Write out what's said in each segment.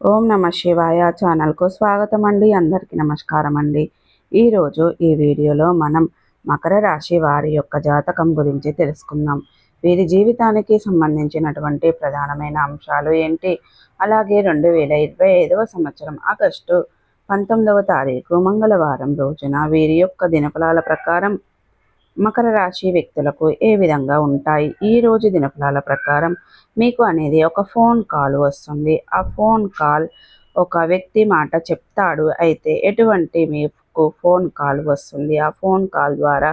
ఓం నమ శివాయ ఛానల్కు స్వాగతం అండి అందరికీ నమస్కారం అండి ఈరోజు ఈ వీడియోలో మనం మకర రాశి వారి యొక్క జాతకం గురించి తెలుసుకుందాం. వీరి జీవితానికి సంబంధించినటువంటి ప్రధానమైన అంశాలు ఏంటి? అలాగే రెండు వేల ఇరవై ఐదవ సంవత్సరం ఆగస్టు పంతొమ్మిదవ తారీఖు మంగళవారం రోజున వీరి యొక్క దినఫలాల ప్రకారం మకర రాశి వ్యక్తులకు ఏ విధంగా ఉంటాయి? ఈ రోజు దినఫలాల ప్రకారం మీకు అనేది ఒక ఫోన్ కాల్ వస్తుంది. ఆ ఫోన్ కాల్ ఒక వ్యక్తి మాట చెప్తాడు. అయితే ఎటువంటి మీకు ఫోన్ కాల్ వస్తుంది? ఆ ఫోన్ కాల్ ద్వారా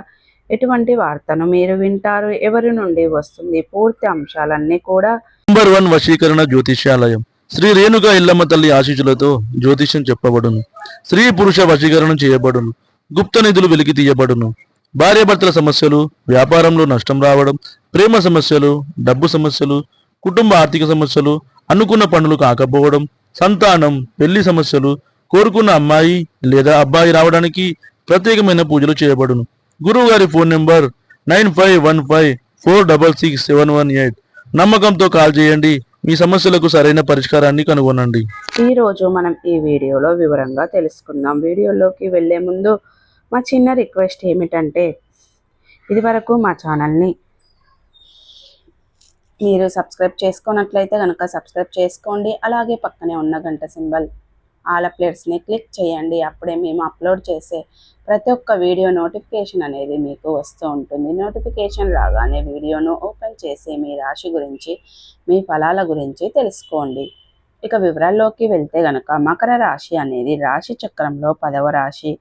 ఎటువంటి వార్తను మీరు వింటారు? ఎవరి నుండి వస్తుంది? పూర్తి అంశాలన్నీ కూడా నంబర్ వన్ వశీకరణ జ్యోతిష్యాలయం. శ్రీ రేణుక ఇల్లమ్మ తల్లి ఆశీస్సులతో జ్యోతిష్యం చెప్పబడును. స్త్రీ పురుష వశీకరణం చేయబడును. గుప్త నిధులు వెలికి తీయబడును. భార్యాభర్తల సమస్యలు వ్యాపారంలో నష్టం రావడం ప్రేమ సమస్యలు డబ్బు సమస్యలు కుటుంబ ఆర్థిక సమస్యలు అనుకున్న పనులు కాకపోవడం సంతానం పెళ్ళి సమస్యలు కోరుకున్న అమ్మాయి లేదా అబ్బాయి రావడానికి ప్రత్యేకమైన పూజలు చేయబడును. గురువు గారి phone number nine five one five four double six seven one eight. నమ్మకంతో కాల్ చేయండి మీ సమస్యలకు సరైన పరిష్కారాన్ని కనుగొనండి. ఈ రోజు మనం ఈ వీడియోలో వివరంగా తెలుసుకుందాం. వీడియోలోకి వెళ్ళే ముందు మా చిన్న రిక్వెస్ట్ ఏమిటంటే ఇదివరకు మా ఛానల్ని మీరు సబ్స్క్రైబ్ చేసుకున్నట్లయితే కనుక సబ్స్క్రైబ్ చేసుకోండి. అలాగే పక్కనే ఉన్న గంట సింబల్ ఆల్ అప్లేట్స్ని క్లిక్ చేయండి. అప్పుడే మేము అప్లోడ్ చేసే ప్రతి ఒక్క వీడియో నోటిఫికేషన్ అనేది మీకు వస్తూ ఉంటుంది. నోటిఫికేషన్ రాగానే వీడియోను ఓపెన్ చేసి మీ రాశి గురించి మీ ఫలాల గురించి తెలుసుకోండి. ఇక వివరాల్లోకి వెళ్తే గనక మకర రాశి అనేది రాశి చక్రంలో పదవ రాశి.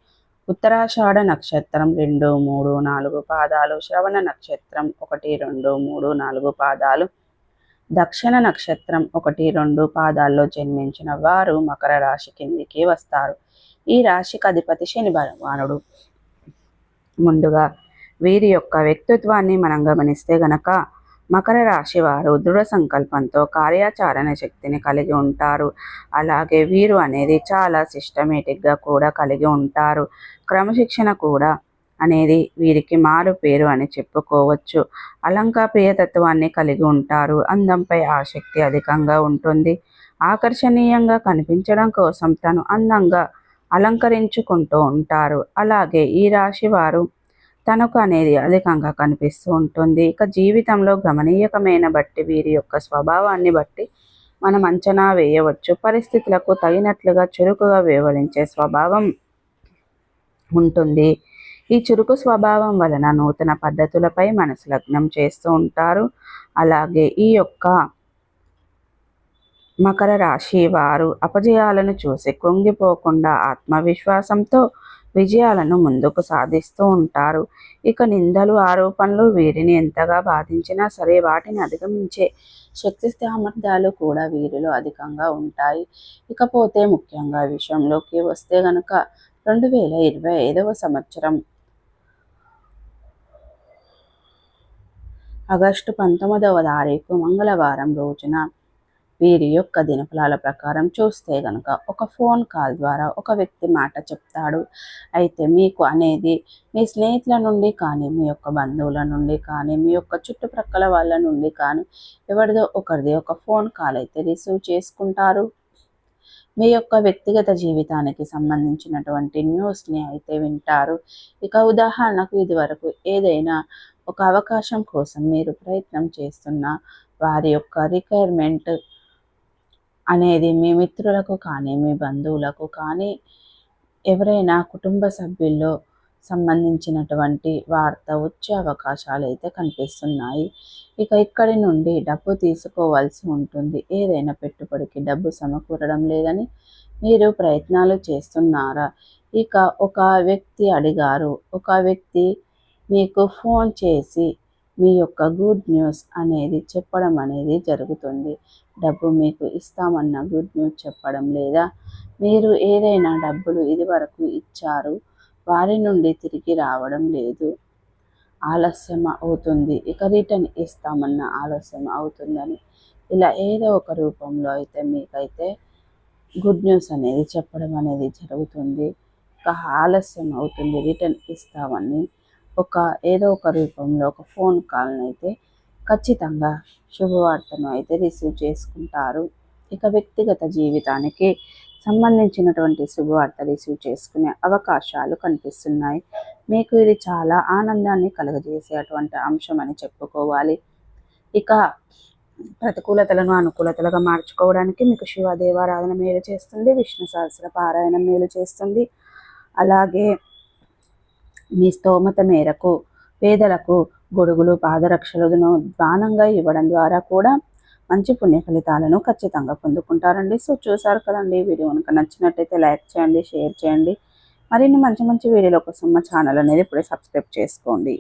ఉత్తరాషాఢ నక్షత్రం రెండు మూడు నాలుగు పాదాలు శ్రవణ నక్షత్రం ఒకటి రెండు మూడు నాలుగు పాదాలు. దక్షిణ నక్షత్రం ఒకటి రెండు పాదాల్లో జన్మించిన వారు మకర రాశి కిందికి వస్తారు. ఈ రాశికి అధిపతి శని భగవానుడు. ముందుగా వీరి యొక్క వ్యక్తిత్వాన్ని మనం గమనిస్తే గనక మకర రాశి వారు దృఢ సంకల్పంతో కార్యాచరణ శక్తిని కలిగి ఉంటారు. అలాగే వీరు అనేది చాలా సిస్టమేటిక్గా కూడా కలిగి ఉంటారు. క్రమశిక్షణ కూడా అనేది వీరికి మారు పేరు అని చెప్పుకోవచ్చు. అలంకా ప్రియతత్వాన్ని కలిగి ఉంటారు. అందంపై ఆసక్తి అధికంగా ఉంటుంది. ఆకర్షణీయంగా కనిపించడం కోసం తను అందంగా అలంకరించుకుంటూ ఉంటారు. అలాగే ఈ రాశి వారు తనకు అనేది అధికంగా కనిపిస్తూ ఉంటుంది. ఇక జీవితంలో గమనీయకమైన బట్టి వీరి యొక్క స్వభావాన్ని బట్టి మనం అంచనా వేయవచ్చు. పరిస్థితులకు తగినట్లుగా చురుకుగా వివరించే స్వభావం ఉంటుంది. ఈ చురుకు స్వభావం వలన నూతన పద్ధతులపై మనసు లగ్నం చేస్తూ ఉంటారు. అలాగే ఈ యొక్క మకర రాశి వారు అపజయాలను చూసి కృంగిపోకుండా ఆత్మవిశ్వాసంతో విజయాలను ముందుకు సాధిస్తూ ఉంటారు. ఇక నిందలు ఆరోపణలు వీరిని ఎంతగా బాధించినా సరే వాటిని అధిగమించే శక్తి సామర్థ్యాలు కూడా వీరిలో అధికంగా ఉంటాయి. ఇకపోతే ముఖ్యంగా విషయంలోకి వస్తే గనక రెండు వేల ఇరవై ఐదవ సంవత్సరం ఆగస్టు పంతొమ్మిదవ తారీఖు మంగళవారం రోజున వీరి యొక్క దినఫలాల ప్రకారం చూస్తే గనక ఒక ఫోన్ కాల్ ద్వారా ఒక వ్యక్తి మాట చెప్తాడు. అయితే మీకు అనేది మీ స్నేహితుల నుండి కానీ మీ యొక్క బంధువుల నుండి కానీ మీ యొక్క చుట్టుప్రక్కల వాళ్ళ నుండి కానీ ఎవరిదో ఒకరిది ఒక ఫోన్ కాల్ అయితే రిసీవ్ చేసుకుంటారు. మీ యొక్క వ్యక్తిగత జీవితానికి సంబంధించినటువంటి న్యూస్ని అయితే వింటారు. ఇక ఉదాహరణకు ఇది వరకు ఏదైనా ఒక అవకాశం కోసం మీరు ప్రయత్నం చేస్తున్న వారి యొక్క రిక్వైర్మెంట్ అనేది మీ మిత్రులకు కానీ మీ బంధువులకు కానీ ఎవరైనా కుటుంబ సభ్యుల్లో సంబంధించినటువంటి వార్త వచ్చే అవకాశాలు అయితే కనిపిస్తున్నాయి. ఇక ఇక్కడి నుండి డబ్బు తీసుకోవాల్సి ఉంటుంది. ఏదైనా పెట్టుబడికి డబ్బు సమకూరడం లేదని మీరు ప్రయత్నాలు చేస్తున్నారా? ఇక ఒక వ్యక్తి అడిగారు. ఒక వ్యక్తి మీకు ఫోన్ చేసి మీ యొక్క గుడ్ న్యూస్ అనేది చెప్పడం అనేది జరుగుతుంది. డబ్బు మీకు ఇస్తామన్న గుడ్ న్యూస్ చెప్పడం లేదా మీరు ఏదైనా డబ్బులు ఇదివరకు ఇచ్చారు వారి నుండి తిరిగి రావడం లేదు. ఆలస్యం అవుతుంది. ఇక రిటర్న్ ఇస్తామన్న ఆలస్యం అవుతుందని. ఇలా ఏదో ఒక రూపంలో అయితే మీకైతే గుడ్ న్యూస్ అనేది చెప్పడం అనేది జరుగుతుంది. ఇక ఆలస్యం అవుతుంది. రిటర్న్ ఇస్తామని ఒక ఏదో ఒక రూపంలో ఒక ఫోన్ కాల్ని అయితే ఖచ్చితంగా శుభవార్తను అయితే రిసీవ్ చేసుకుంటారు. ఇక వ్యక్తిగత జీవితానికి సంబంధించినటువంటి శుభవార్త రిసీవ్ చేసుకునే అవకాశాలు కనిపిస్తున్నాయి. మీకు ఇది చాలా ఆనందాన్ని కలుగజేసేటువంటి అంశం అని చెప్పుకోవాలి. ఇక ప్రతికూలతలను అనుకూలతలుగా మార్చుకోవడానికి మీకు శివ దేవారాధన మేలు చేస్తుంది విష్ణు సహస్ర పారాయణం మేలు చేస్తుంది. అలాగే మీ స్తోమత మేరకు పేదలకు గొడుగులు పాదరక్షలను దానంగా ఇవ్వడం ద్వారా కూడా మంచి పుణ్య ఫలితాలను ఖచ్చితంగా పొందుకుంటారండి. సో చూసారు కదండి వీడియో కనుక నచ్చినట్టయితే లైక్ చేయండి షేర్ చేయండి. మరిన్ని మంచి మంచి వీడియోల కోసం మా ఛానల్ అనేది ఇప్పుడే సబ్స్క్రైబ్ చేసుకోండి.